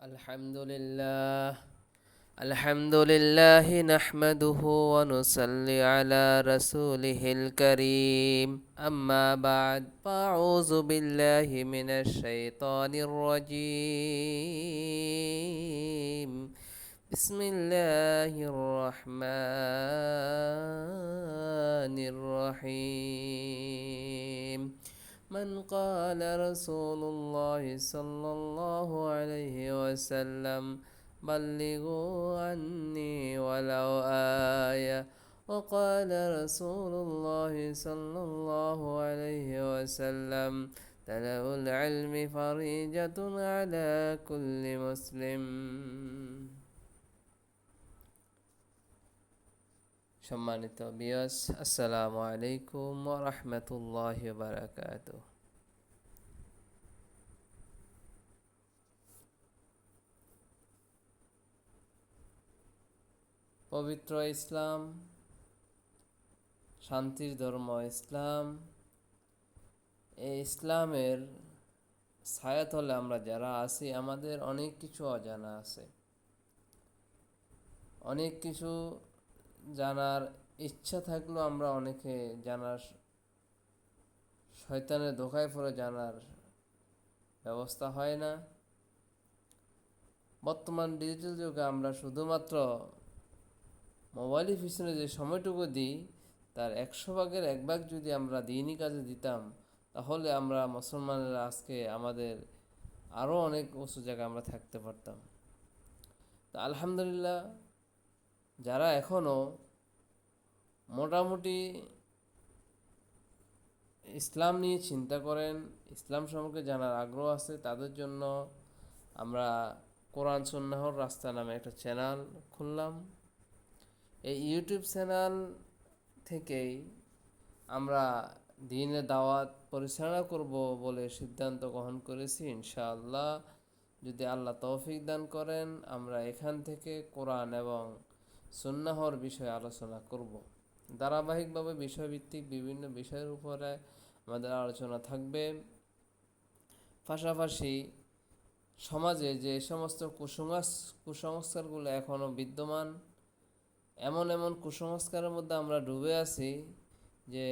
الحمد لله الحمد لله نحمده ونصلي على رسوله الكريم. أما بعد فأعوذ بالله من الشيطان الرجيم. بسم الله الرحمن الرحيم. من قال رسول الله صلى الله عليه وسلم بلغوا عني ولو آية. وقال رسول الله صلى الله عليه وسلم تلو العلم فريجة على كل مسلم. সম্মানিত বিয়স আসসালামু আলাইকুম ওরহমতুল্লাহ বারাকাত পবিত্র ইসলাম, শান্তির ধর্ম ইসলাম, এই ইসলামের ছায়াতলে আমরা যারা আছি, আমাদের অনেক কিছু অজানা আছে। অনেক কিছু জানার ইচ্ছা থাকলেও আমরা অনেকে জানার শয়তানের ধোকায় পড়ে জানার ব্যবস্থা হয় না। বর্তমান ডিজিটাল যুগে আমরা শুধুমাত্র মোবাইলের পিছনে যে সময়টুকু দিই, তার একশো ভাগের এক ভাগ যদি আমরা দিনই কাজে দিতাম, তাহলে আমরা মুসলমানেরা আজকে আমাদের আরও অনেক উঁচু জায়গায় আমরা থাকতে পারতাম। তা আলহামদুলিল্লাহ যারা এখনও মোটামুটি ইসলাম নিয়ে চিন্তা করেন, ইসলাম সম্পর্কে জানার আগ্রহ আছে, তাদের জন্য আমরা কোরআন সন্ন্যাহর রাস্তা নামে একটা চ্যানেল খুললাম। এই ইউটিউব চ্যানেল থেকেই আমরা দিনের দাওয়াত পরিচালনা করব বলে সিদ্ধান্ত গ্রহণ করেছি, ইনশাআল্লাহ। যদি আল্লাহ তৌফিক দান করেন, আমরা এখান থেকে কোরআন এবং সুন্নাহর বিষয়ে আলোচনা করব। ধারাবাহিকভাবে বিষয়ভিত্তিক বিভিন্ন বিষয়ের উপরে আমাদের আলোচনা থাকবে। পাশাপাশি সমাজে যে সমস্ত কুসংস, কুসংস্কারগুলো এখনও বিদ্যমান, এমন এমন কুসংস্কারের মধ্যে আমরা ডুবে আছি যে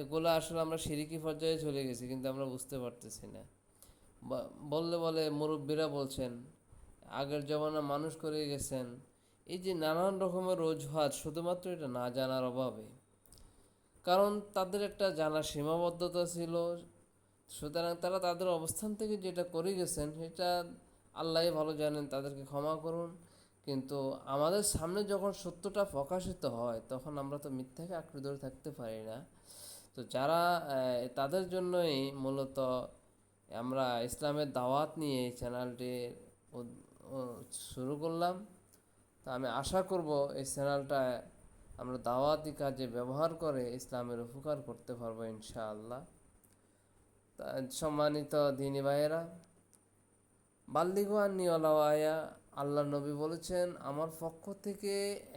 এগুলো আসলে আমরা সিরিকি পর্যায়ে চলে গেছি কিন্তু আমরা বুঝতে পারতেছি না। বললে বলে মুরব্বীরা বলছেন, আগের জমানা মানুষ করে গেছেন এই যে নানান রকমের অজুহাত, শুধুমাত্র এটা না জানার অভাবে। কারণ তাদের একটা জানার সীমাবদ্ধতা ছিল। সুতরাং তারা তাদের অবস্থান থেকে যেটা করে গেছেন, সেটা আল্লাহ ভালো জানেন, তাদেরকে ক্ষমা করুন। কিন্তু আমাদের সামনে যখন সত্যটা প্রকাশিত হয়, তখন আমরা তো মিথ্যাকে আঁকড়ে ধরে থাকতে পারি না। তো যারা তাদের জন্যই মূলত আমরা ইসলামের দাওয়াত নিয়ে এই চ্যানেলটি শুরু করলাম। তা আমি আশা করব এই চ্যানেলটা আমরা দাওয়াতি কাজে ব্যবহার করে ইসলামের উপকার করতে পারব ইনশাআল্লাহ। তা সম্মানিত দিনী ভাইয়েরা বাল্লিগো আয়া আল্লাহ নবী বলেছেন, আমার পক্ষ থেকে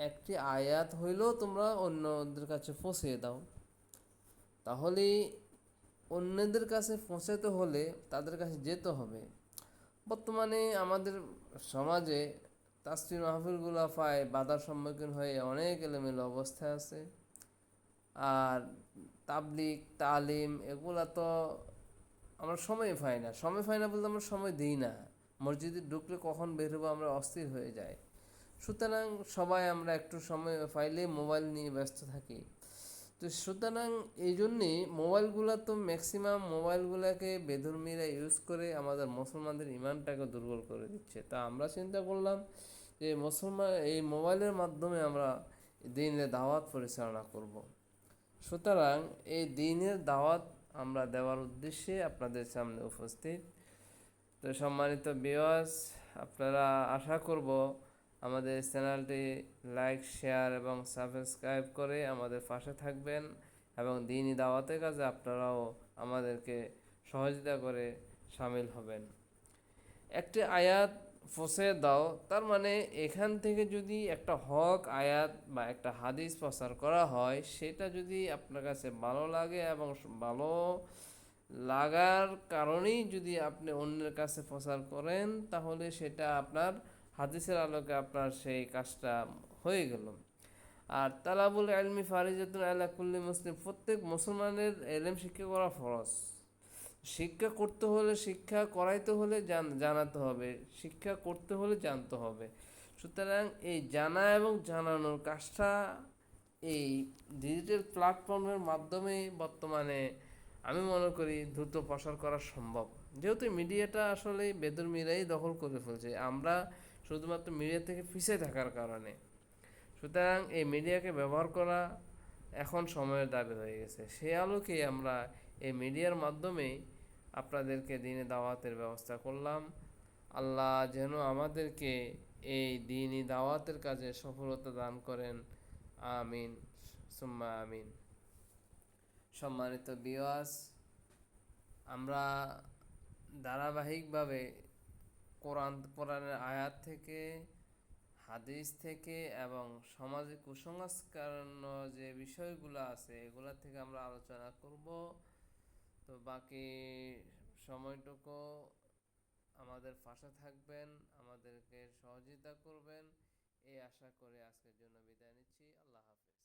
একটি আয়াত হইলেও তোমরা অন্যদের কাছে পৌঁছে দাও। তাহলে অন্যদের কাছে পৌঁছাতে হলে তাদের কাছে যেতে হবে। বর্তমানে আমাদের সমাজে তাসফির মাহফিলগুলো পায় বাধার সম্মুখীন হয়ে অনেক এলোমেলো অবস্থায় আছে। আর তাবলিক তালিম এগুলা তো আমরা সময় পাই না। সময় পাই না বলতে আমরা সময় দিই না। মসজিদে ঢুকলে কখন বের হব আমরা অস্থির হয়ে যাই। সুতরাং সবাই আমরা একটু সময় পাইলে মোবাইল নিয়ে ব্যস্ত থাকি। তো সুতরাং এই জন্যে মোবাইলগুলো তো ম্যাক্সিমাম মোবাইলগুলোকে বেধর্মীরা ইউজ করে আমাদের মুসলমানদের ইমানটাকে দুর্বল করে দিচ্ছে। তা আমরা চিন্তা করলাম যে মুসলমান, এই মোবাইলের মাধ্যমে আমরা দিনের দাওয়াত পরিচালনা করব। সুতরাং এই দিনের দাওয়াত আমরা দেওয়ার উদ্দেশ্যে আপনাদের সামনে উপস্থিত তো সম্মানিত বিওয়াস আপনারা আশা করব আমাদের চ্যানেলটি লাইক, শেয়ার এবং সাবস্ক্রাইব করে আমাদের পাশে থাকবেন এবং দিনই দাওয়াতের কাজে আপনারাও আমাদেরকে সহযোগিতা করে সামিল হবেন একটি আয়াত ফসে দাও, তার মানে এখান থেকে যদি একটা হক, আয়াত বা একটা হাদিস প্রচার করা হয়, সেটা যদি আপনার কাছে ভালো লাগে এবং ভালো লাগার কারণেই যদি আপনি অন্যের কাছে প্রচার করেন, তাহলে সেটা আপনার হাদিসের আলোকে আপনার সেই কাজটা হয়ে গেল। আর তালাবুল আলমি ফারিজাতুল আল্লাহ কুল্লি মুসলিম, প্রত্যেক মুসলমানের এলেম শিক্ষা করা ফরজ। শিক্ষা করতে হলে শিক্ষা, করাইতে হলে জানাতে হবে। শিক্ষা করতে হলে জানতে হবে। সুতরাং এই জানা এবং জানানোর কাজটা এই ডিজিটাল প্ল্যাটফর্মের মাধ্যমে বর্তমানে আমি মনে করি দ্রুত প্রসার করা সম্ভব। যেহেতু মিডিয়াটা আসলে বেদর্মীরাই দখল করে ফেলছে, আমরা শুধুমাত্র মিডিয়া থেকে পিছিয়ে থাকার কারণে। সুতরাং এই মিডিয়াকে ব্যবহার করা এখন সময়ের দাবি হয়ে গেছে। সে আলোকে আমরা এই মিডিয়ার মাধ্যমেই আপনাদেরকে দিনে দাওয়াতের ব্যবস্থা করলাম। আল্লাহ যেন আমাদেরকে এই দিনই দাওয়াতের কাজে সফলতা দান করেন। আমিন। সুম্মা আমিন। সম্মানিত বিওয়াস আমরা ধারাবাহিকভাবে কোরআন, কোরআনের আয়াত থেকে, হাদিস থেকে এবং সমাজে কুসংস্কার যে বিষয়গুলো আছে, এগুলা থেকে আমরা আলোচনা করব। বাকি সময়টুকু আমাদের পাশে থাকবেন, আমাদেরকে সহযোগিতা করবেন। এই আশা করে আজকের জন্য বিদায় নিচ্ছি। আল্লাহ হাফেজ।